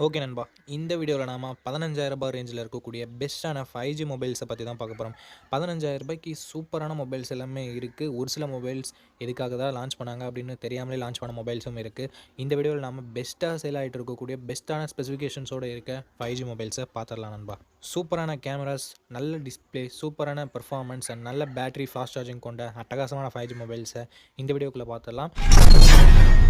Okay நண்பா இந்த வீடியோவில் நாம் பதினஞ்சாயிரம் ரூபாய் ரேஞ்சில் இருக்கக்கூடிய பெஸ்ட்டான ஃபைவ் ஜி மொபைல்ஸை பற்றி தான் பார்க்க போகிறோம் பதினஞ்சாயிரம் ரூபாய்க்கு சூப்பரான மொபைல்ஸ் எல்லாமே இருக்குது ஒரு சில மொபைல்ஸ் எதுக்காக தான் லான்ச் பண்ணாங்க அப்படின்னு தெரியாமலே லான்ச் பண்ண மொபைல்ஸும் இருக்குது இந்த வீடியோவில் நாம் பெஸ்ட்டாக சேல் ஆகிட்டு இருக்கக்கூடிய பெஸ்ட்டான ஸ்பெசிஃபிகேஷன்ஸோடு இருக்க ஃபைவ் ஜி மொபைல்ஸை பார்த்துடலாம் நண்பா. சூப்பரான கேமராஸ் நல்ல டிஸ்ப்ளே சூப்பரான பெர்ஃபார்மன்ஸ் அண்ட் நல்ல பேட்டரி ஃபாஸ்ட் சார்ஜிங் கொண்ட அட்டகாசமான ஃபைவ் ஜி மொபைல்ஸை இந்த வீடியோக்குள்ளே பார்த்துடலாம்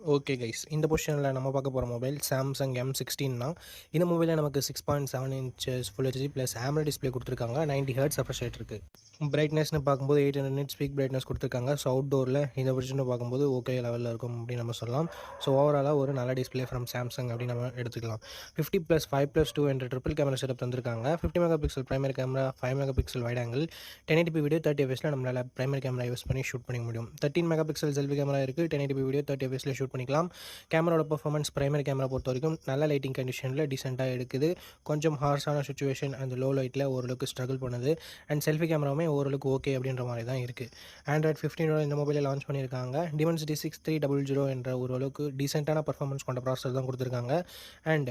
ஓகே கைஸ் இந்த பொசிஷனில் நம்ம பார்க்க போகிற மொபைல் சாம்சங் எம் சிக்ஸ்டீன் தான். இந்த மொபைலில் நமக்கு six point seven inches full HD plus AMOLED display கொடுத்துருக்காங்க. 90 ஹர்ட்ஸ் ரெஃப்ரெஷ் ஆகிட்டு இருக்குது பிரைட்னஸ்னு பார்க்கும்போது eight hundred nits peak brightness கொடுத்துருக்காங்க. ஸோ அவுட்டோரில் இந்த பொசிஷனை பார்க்கும்போது ஓகே லெவலில் இருக்கும் அப்படின்னு நம்ம சொல்லலாம். ஸோ ஓவராலாக ஒரு நல்ல டிஸ்பிளே ஃப்ரம் சாம்சங் அப்படின்னு நம்ம எடுத்துக்கலாம். Fifty plus five plus two என்ற ட்ரிபிள் கேமரா செட்டப் தந்திருக்காங்க. Fifty megapixel primary camera five megapixel wide angle ten eighty video thirty எஃப்எஸில் நம்மளால் பிரைமரி கேமரா யூஸ் பண்ணி ஷூட் பண்ணிக்க முடியும். Thirteen mega pixel selfie camera இருக்குது டென் எயிட்டி வீடியோ தேர்ட்டி எஃப்எஸில் shoot பண்ணிக்கலாம். கேமராவோட பர்ஃபார்மன்ஸ் ப்ரைமரி கேமரா பொறுத்த வரைக்கும் நல்ல லைட்டிங் கண்டிஷனில் டீசெண்டாக எடுக்குது. கொஞ்சம் ஹார்ஸான சுச்சுவேஷன் அந்த லோ லைட்டில் ஓரளவுக்கு ஸ்ட்ரகிள் பண்ணுது. அண்ட் செல்ஃபி கேமராவுமே ஓரளவுக்கு ஓகே அப்படின்ற மாதிரி தான் இருக்குது ஆண்ட்ராய்ட் ஃபிஃப்டீனோட இந்த மொபைலை லான்ச் பண்ணியிருக்காங்க. Dimensity six three double zero என்ற ஓரளவுக்கு டீசெண்டான பர்ஃபார்மன்ஸ் கொண்ட ப்ராசஸர் தான் கொடுத்துருக்காங்க. அண்ட்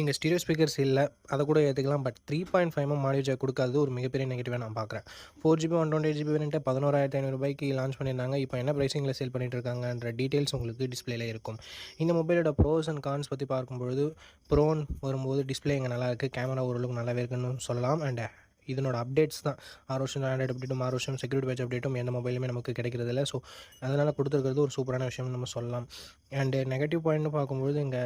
இங்கே ஸ்டீரியோ ஸ்பீக்கர்ஸ் இல்லை அதை கூட ஏற்றுக்கலாம் but three point five M audio jack கொடுக்காது ஒரு மிகப்பெரிய நெகட்டிவாக நான் பார்க்குறேன் four GB one twenty GB வேணுட்டு பதினோராயிரத்தி ஐநூறுபாய்க்கு லான்ச் பண்ணியிருந்தாங்க. இப்போ என்ன ப்ரைஸிங்கில் சேல் பண்ணிட்டு இருக்காங்கன்ற டீட்டெயில்ஸ் உங்களுக்கு டிஸ்பிளேல இருக்கும். இந்த மொபைலோட ப்ரோஸ் அண்ட் கான்ஸ் பற்றி பார்க்கும்பொழுது ப்ரோன் வரும்போது டிஸ்பிளே இங்கே நல்லா இருக்குது கேமரா ஓரளவுக்கு நல்லாவே இருக்குன்னு சொல்லலாம். அண்ட் இதனோட அப்டேட்ஸ் தான். ஆறு வருஷம் ஆண்ட்ராய்டு அப்டேட்டும் ஆறு வருஷம் செக்யூரிட்டி பேட்ச் அப்டேட்டும் எந்த மொபைலுமே நமக்கு கிடைக்கிறது இல்லை ஸோ அதனால் கொடுத்துருக்கிறது ஒரு சூப்பரான விஷயம்னு நம்ம சொல்லலாம். அண்டு நெகட்டிவ் பாயிண்ட்னு பார்க்கும்போது இங்கே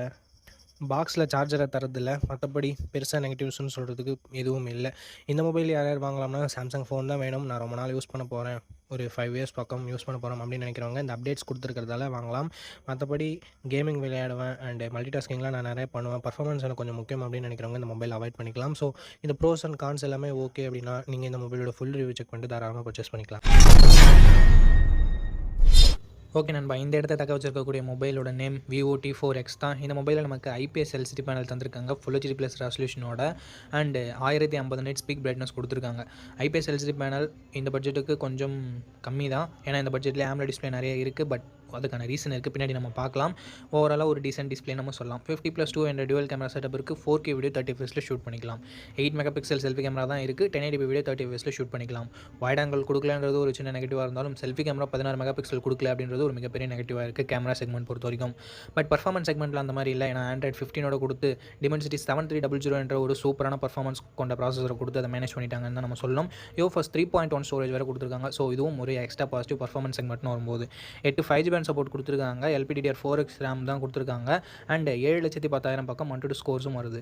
பாக்ஸில் சார்ஜரை தரதில்ல மற்றபடி பெருசாக நெகட்டிவ்ஸ்னு சொல்கிறதுக்கு எதுவும் இல்லை. இந்த மொபைல் யார் யார் வாங்கலாம்னா சாம்சங் ஃபோன் தான் வேணும். நான் ரொம்ப நாள் யூஸ் பண்ண போகிறேன் ஒரு ஃபைவ் இயர்ஸ் பக்கம் யூஸ் பண்ண போகிறோம் அப்படின்னு நினைக்கிறவங்க இந்த அப்டேட்ஸ் கொடுத்துருக்கிறதால வாங்கலாம். மற்றபடி கேமிங் விளையாடுவேன் அண்ட் மல்டி டாஸ்கிங்லாம் நான் நிறைய பண்ணுவேன். பர்ஃபார்மன்ஸ் எனக்கு கொஞ்சம் முக்கியம் அப்படின்னு நினைக்கிறவங்க இந்த மொபைல் அவாய்ட் பண்ணிக்கலாம். ஸோ இந்த ப்ரோஸ் அண்ட் கான்ஸ் எல்லாமே ஓகே அப்படின்னா நீங்கள் இந்த மொபைலோட ஃபுல் ரிவ்யூ செக் பண்ணிட்டு தாராளமாக பர்ச்சேஸ் பண்ணிக்கலாம். ஓகே நண்பா இந்த இடத்த தக்க வச்சிருக்கக்கூடிய மொபைலோட name Vivo T four X தான். இந்த மொபைலில் நமக்கு ஐபிஎஸ் எல்சிடி பேனல் தந்திருக்காங்க. ஃபுல் ஹெச்டி ப்ளஸ் ரெசல்யூஷனோட அண்ட் ஆயிரத்தி ஐம்பது நைட் ஸ்பீக் பிரைட்னஸ் கொடுத்துருக்காங்க. ஐபிஎஸ் எல்சிடி பேனல் இந்த பட்ஜெட்டுக்கு கொஞ்சம் கம்மி தான் ஏன்னா இந்த பட்ஜெட்லேயே ஆம்ல டிஸ்பிளே நிறைய இருக்குது பட் அதுக்கான ரீசன் இருக்குது பின்னாடி நம்ம பார்க்கலாம். ஓவராலாக ஒரு டீசென்ட் டிஸ்பிளே நம்ம சொல்லலாம். Fifty plus two hundred dual camera setup இருக்குது ஃபோர் கே வீடியோ தேர்ட்டி ஃபேஸில் ஷூட் பண்ணிக்கலாம். Eight mega pixel selfie camera தான் இருக்குது டென் எயிட்டி வீடியோ தேர்ட்டி ஃபேஸில் ஷூட் பண்ணிக்கலாம். வைட் ஆங்கிள் கொடுக்கலன்றது ஒரு சின்ன நெகட்டிவாக இருந்தாலும் செல்ஃபி கேமரா பதினாறு மெகா பிக்சல் கொடுக்கல அப்படின்றது ஒரு மிகப்பெரிய நெகட்டிவாக இருக்குது கேமரா செக்மெண்ட் பொறுத்த வரைக்கும். பட் பர்ஃபார்மன்ஸ் செக்மெண்ட்டில் அந்த மாதிரி இல்லை. ஏன்னா ஆண்ட்ராய்ட் ஃபிஃப்டினோட கொடுத்து Dimensity seven three double zero என்ற ஒரு சூப்பரான பர்ஃபார்மன்ஸ் கொண்ட ப்ராசஸரை கொடுத்து அதை மேனேஜ் பண்ணிட்டாங்கன்னு தான் நம்ம சொல்லணும். UFS three point one storage வரை கொடுத்துருக்காங்க. ஸோ இதுவும் ஒரு எக்ஸ்ட்ரா பாசிட்டிவ் பர்ஃபார்மன்ஸ் செக்மெண்ட்னு வரும்போது. எட்டு ஃபைவ் ஜிபி பேண்ட் சப்போர்ட் கொடுத்துருக்காங்க. எல்பிடிஆர் ஃபோர் எக்ஸ் ரேம் தான் கொடுத்துருக்காங்க. அண்ட் ஏழு லட்சத்தி பத்தாயிரம் பக்கம் ஒன் ஸ்கோர்ஸும் வருது.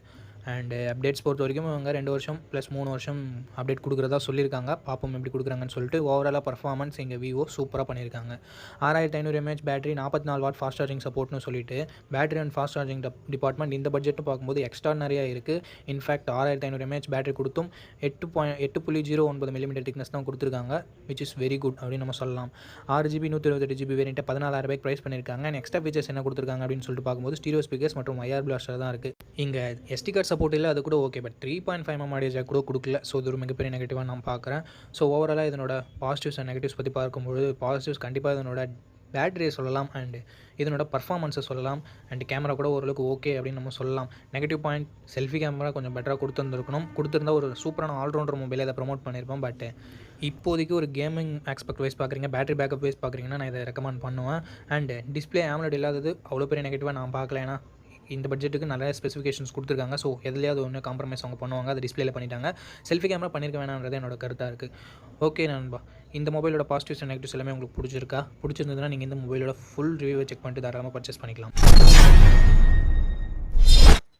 அண்ட் அப்டேட்ஸ் பொறுத்த வரைக்கும் இவங்க ரெண்டு வருஷம் ப்ளஸ் மூணு வருஷம் அப்டேட் கொடுக்குறதா சொல்லியிருக்காங்க. பாப்போம் எப்படி கொடுக்குறாங்கன்னு சொல்லிட்டு ஓவராலாக பர்ஃபார்மன்ஸ் எங்கள் விவோ சூப்பராக பண்ணியிருக்காங்க. ஆறாயிரத்தி ஐநூறு எம்ஏஹெச் பேட்டரி நாற்பத்தி நாலு வாட் ஃபாஸ்ட் சார்ஜிங் சப்போர்ட்னு சொல்லிட்டு battery and fast charging department இந்த பட்ஜெட்னு பார்க்கும்போது எக்ஸ்ட்ரா நிறையா இருக்குது இன்ஃபேக்ட் ஆறாயிரத்தி ஐநூறு எம்ஏஹெச் பேட்டரி கொடுத்தும் எட்டு பாயிண்ட் எட்டு புள்ளி ஜீரோ ஒன்பது மில்லிமீட்டர் திக்னஸ் தான் கொடுத்துருக்காங்க விச் இஸ் வெரி குட் அப்படின்னு நம்ம சொல்லலாம். ஆறு ஜிபி நூற்றி இருபத்தெட்டு ஜிபி வேரியன்ட்டு பதினாறு ரூபாய்க்கு ப்ரைஸ் பண்ணியிருக்காங்க. அண்ட் எக்ஸ்ட்ரா ஃபீச்சர்ஸ் என்ன கொடுத்துருக்காங்க அப்படின்னு சொல்லிட்டு பார்க்கும்போது ஸ்டீரியோ ஸ்பீக்கர்ஸ் மற்றும் ஐஆர் பிளாஸ்டர் தான் இருக்குது இங்கே எஸ்டி கார்டு சப்போர்ட் இல்லை அது கூட okay but three point five M audio jack கூட கொடுக்கல. ஸோ இது ஒரு மிகப்பெரிய நெகட்டிவாக நான் பார்க்குறேன். ஸோ ஓவராலாக இதனோட பாசிட்டிவ்ஸ் அண்ட் நெகட்டிவ்ஸ் பற்றி பார்க்கும்போது பாசிட்டிவ்ஸ் கண்டிப்பாக இதனோட பேட்டரியை சொல்லலாம் அண்டு இதனோட பர்ஃபார்மன்ஸை சொல்லலாம். அண்ட் கேமரா கூட ஓரளவுக்கு ஓகே அப்படின்னு நம்ம சொல்லலாம். நெகட்டிவ் பாயிண்ட் செல்ஃபி கேமரா கொஞ்சம் பெட்டராக கொடுத்துருந்துருக்கணும். கொடுத்துருந்தா ஒரு சூப்பரான ஆல்ரவுண்டர் மொபைலை அதை ப்ரமோட் பண்ணியிருப்போம். பட் இப்போதைக்கு ஒரு கேமிங் ஆஸ்பெக்ட் வைஸ் பார்க்குறீங்க பேட்டரி பேக்கப் வைஸ் பார்க்குறீங்கன்னா நான் இதை ரெக்கமெண்ட் பண்ணுவேன். அண்ட் டிஸ்பிளே ஆம்லெட் இல்லாதது அவ்வளோ பெரிய நெகட்டிவாக நான் பார்க்கல. ஏன்னா இந்த பட்ஜெட்டுக்கு நிறைய ஸ்பெசிஃபிகேஷன்ஸ் கொடுத்துருக்காங்க. ஸோ எதுலையாவது ஒன்று காம்ப்ரமைஸ் அவங்க பண்ணுவாங்க அதை டிஸ்பிளேல பண்ணிட்டாங்க. செல்ஃபி கேமரா பண்ணியிருக்க வேணான்றது என்னோட கருத்தாக இருக்குது ஓகே நண்பா. இந்த மொபைலோட பாசிட்டிவ்ஸ் அண்ட் நெகட்டிவ்ஸ் எல்லாமே உங்களுக்கு பிடிச்சிருக்கா? பிடிச்சிருந்ததுன்னா நீங்கள் இந்த மொபைலோட ஃபுல் ரிவ்யூவை செக் பண்ணிட்டு தாராளமாக பர்ச்சேஸ் பண்ணிக்கலாம்.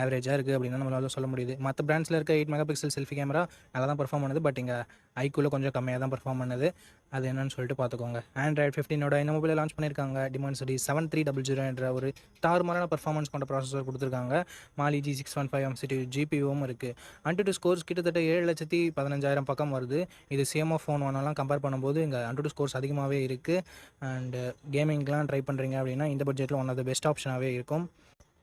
ஆவரேஜாக இருக்குது அப்படின்னு நம்மளால சொல்ல முடியுது. மற்ற பிராண்ட்ஸில் இருக்க eight mega pixel selfie camera நல்லா தான் பர்ஃபார்ம் பண்ணுது. பட் இங்கே ஐக்குள்ள கொஞ்சம் கம்மியாக தான் பர்ஃபார்ம் பண்ணுது. அது என்னன்னு சொல்லிட்டு பார்த்துக்கோங்க ஆண்ட்ராய்ட் ஃபிஃப்டீனோட இந்த மொபைலில் லான்ச் பண்ணியிருக்காங்க டிமாண்ட் சரி செவன் த்ரீ டபுள் ஜீரோ என்ற ஒரு தாறுமாறான பர்ஃபார்மன்ஸ் கொண்ட ப்ராசஸர் கொடுத்துருக்காங்க. Mali G six one five M MC two ஜிபியும் இருக்குது அன்டு டூ ஸ்கோர்ஸ் கிட்டத்தட்ட ஏழு லட்சத்தி பதினஞ்சாயிரம் பக்கம் வருது. இது சேமோ ஃபோன் ஒன்னெல்லாம் கம்பேர் பண்ணும்போது இங்கே அன்டு டூ ஸ்கோர்ஸ் அதிகமாகவே இருக்குது அண்டு கேமிங்லாம் ட்ரை பண்ணுறீங்க அப்படின்னா இந்த பட்ஜெட்டில் ஒன் ஆஃப் த பெஸ்ட் ஆப்ஷனாகவே இருக்கும்.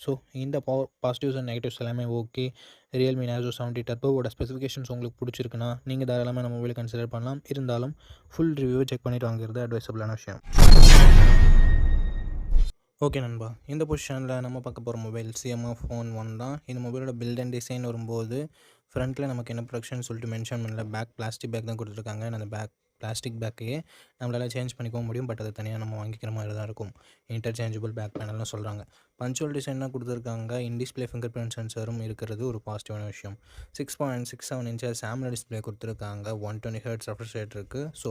ஸோ இந்த பா பாசிட்டிவ்ஸ் அண்ட் நெகட்டிவ்ஸ் எல்லாமே ஓகே ரியல்மி நேசோ செவன்ட்டி டர்போவோட ஸ்பெசிஃபிகேஷன்ஸ் உங்களுக்கு பிடிச்சிருக்குன்னா நீங்கள் தாராளமாக நம்ம மொபைலை கன்சிடர் பண்ணலாம். இருந்தாலும் ஃபுல் ரிவ்யூவை செக் பண்ணிட்டு வாங்குறது அட்வைசபிளான விஷயம். ஓகே நண்பா. இந்த பொசிஷனில் நம்ம பார்க்க போகிற மொபைல் சிஎம்ஆ ஃபோன் ஒன் தான். இந்த மொபைலோட பில்ட் அண்ட் டிசைன் வரும்போது ஃப்ரண்ட்டில் நமக்கு என்ன ப்ரொடக்ஷன் சொல்லிட்டு மென்ஷன் பண்ணல. பேக் பிளாஸ்டிக் பேக் தான் கொடுத்துருக்காங்க. அந்த பேக் பிளாஸ்டிக் பேக்கையே நம்மளால் சேஞ்ச் பண்ணிக்கவும் முடியும். பட் அதை தனியாக நம்ம வாங்கிக்கிற மாதிரி தான் இருக்கும் இன்டர்சேஞ்சபிள் பேக் பேனல்னு சொல்கிறாங்க பஞ்சுவல் டிசைனாக கொடுத்துருக்காங்க. இன் டிஸ்பிளே ஃபிங்கர் பிரிண்ட் சென்சரும் இருக்கிறது ஒரு பாசிட்டிவான விஷயம். Six point six seven inches சாம்ல display கொடுத்துருக்காங்க. ஒன் டுவெண்ட்டி ஹர்ட்ஸ் ரெஃப்ரெஷ் இருக்குது ஸோ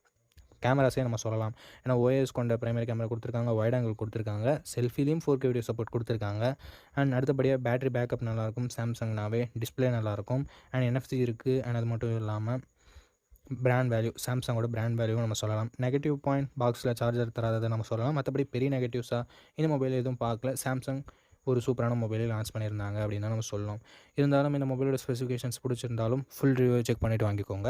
கேமராஸே நம்ம சொல்லலாம். ஏன்னா ஓஎஸ் கொண்ட ப்ரைமரி கேமரா கொடுத்துருக்காங்க வைட் ஆங்கிள் கொடுத்துருக்காங்க செல்ஃபிலையும் ஃபோர் கே வீடியோ சப்போர்ட் கொடுத்துருக்காங்க. அண்ட் அடுத்தபடியாக பேட்டரி பேக்கப் நல்லாயிருக்கும் சாம்சங்னாவே டிஸ்பிளே நல்லாயிருக்கும். அண்ட் என்எஃப்சி இருக்குது அண்ட் அது மட்டும் இல்லாமல் பிராண்ட் வேல்யூ சாம்சங்கோட பிராண்ட் வேல்யூவும் நம்ம சொல்லலாம். நெகட்டிவ் பாயிண்ட் பாக்ஸில் சார்ஜர் தராததை நம்ம சொல்லலாம். மற்றபடி பெரிய நெகட்டிவ்ஸாக இந்த மொபைல் எதுவும் பார்க்கல. சாம்சங் ஒரு சூப்பரான மொபைலை லான்ச் பண்ணியிருந்தாங்க அப்படின்னு தான் நம்ம சொல்லலாம் இருந்தாலும் இந்த மொபைலோட ஸ்பெசிஃபிகேஷன்ஸ் பிடிச்சிருந்தாலும் ஃபுல் ரிவ்யூ செக் பண்ணிவிட்டு வாங்கிக்கோங்க.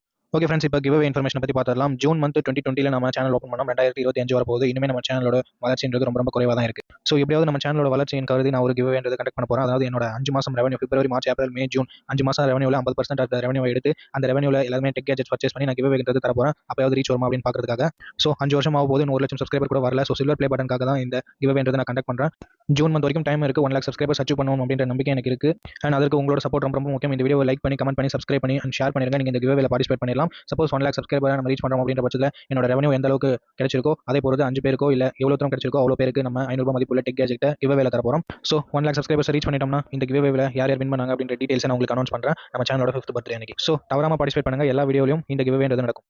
ஓகே ஃப்ரெண்ட்ஸ் இப்போ கிவ்வே இன்ஃபர்மேஷன் பற்றி பார்த்துடலாம். ஜூன் மந்த் டுவெண்ட்டி டுவெண்ட்டியில் நம்ம சேனல் ஓப்பன் பண்ணோம். ரெண்டாயிரத்தி இருபத்தி அஞ்சு வரப்போகுது. இனிமேல் நம்ம சேனலோட வளர்ச்சின்றது ரொம்ப ரொம்ப குறைவாக தான் இருக்குது ஸோ எப்படியாவது நம்ம சேனலோட வளர்ச்சியின் கருதி நான் ஒரு கிவ் வேண்டது கண்டக்ட் பண்ண போகிறேன் அதாவது என்னோட அஞ்சு மாதம் revenue February March April May June அஞ்சு மாதம் ரெவன்யூவில் ஐம்பது பர்சன்ட் அந்த ரெவன்யூ எடுத்து அந்த ரெவன்யூவில் எல்லாமே டெக் கேஜெட் பர்ச்சேஸ் பண்ணி நான் கிவ் என்றது தர போகிறேன் அப்போயாவது ரீச் வருமா அப்படின்னு பார்க்கறதுக்காக. ஸோ அஞ்சு வருஷம் ஆகும் போது ஒரு லட்சம் சப்ஸ்கிரைபர் கூட வரல. ஸோ சில்வர் பிளே பட்டனுக்காக தான் இந்த கிவ் நான் கண்டக்ட் பண்ணுறேன் ஜூன் மந்த் வரைக்கும் டைம் இருக்குது ஒன் லேக் சப்ஸ்கிரைபர்ஸ் அச்சீவ் பண்ணுவோம் அப்படின்ற நம்பிக்கை எனக்கு இருக்குது அண்ட் அதற்கு உங்களோட சப்போர்ட் ரொம்ப ரொம்ப முக்கியம். இந்த வீடியோ லைக் பண்ணி கமெண்ட் பண்ணி சப்ஸ்கிரைப் பண்ணி அண்ட் ஷேர் பண்ணிருங்க. நீங்கள் இந்த கிவ்வேல பார்ட்டிசிபேட் பண்ணிடலாம். சப்போஸ் ஒன் லேக் சப்ஸ்கிரைபர் நம்ம ரீச் பண்ணுறோம் அப்படின்ற பட்சத்தில் என்னோட ரெவன்யூ எந்த அளவுக்கு கிடைச்சிருக்கோ அதே பொறுத்து அஞ்சு பேருக்கோ இல்லை எவ்வளோ தூரம் கிடைச்சிருக்கோ அவ்வளோ பேருக்கு நம்ம ஐநூறு மதிப்புள்ள டெக் கேஜெக்ட்டை கிவ்வேல தர போகிறோம் so one lakh subscribers reach பண்ணிட்டோம்னா இந்த கிவ்வேல யார் யார் வின் பண்ணாங்க அப்படின்ற டீட்டெயில்ஸ் நான் உங்களுக்கு அனௌன்ஸ் பண்ணுறேன் நம்ம சேனலோட ஃபிஃப்த் பர்த்டே அன்னைக்கு. ஸோ தவறாம பார்ட்டிசிபேட் பண்ணுங்க. எல்லா வீடியோலையும் இந்த கிவ்வே நடக்கும்.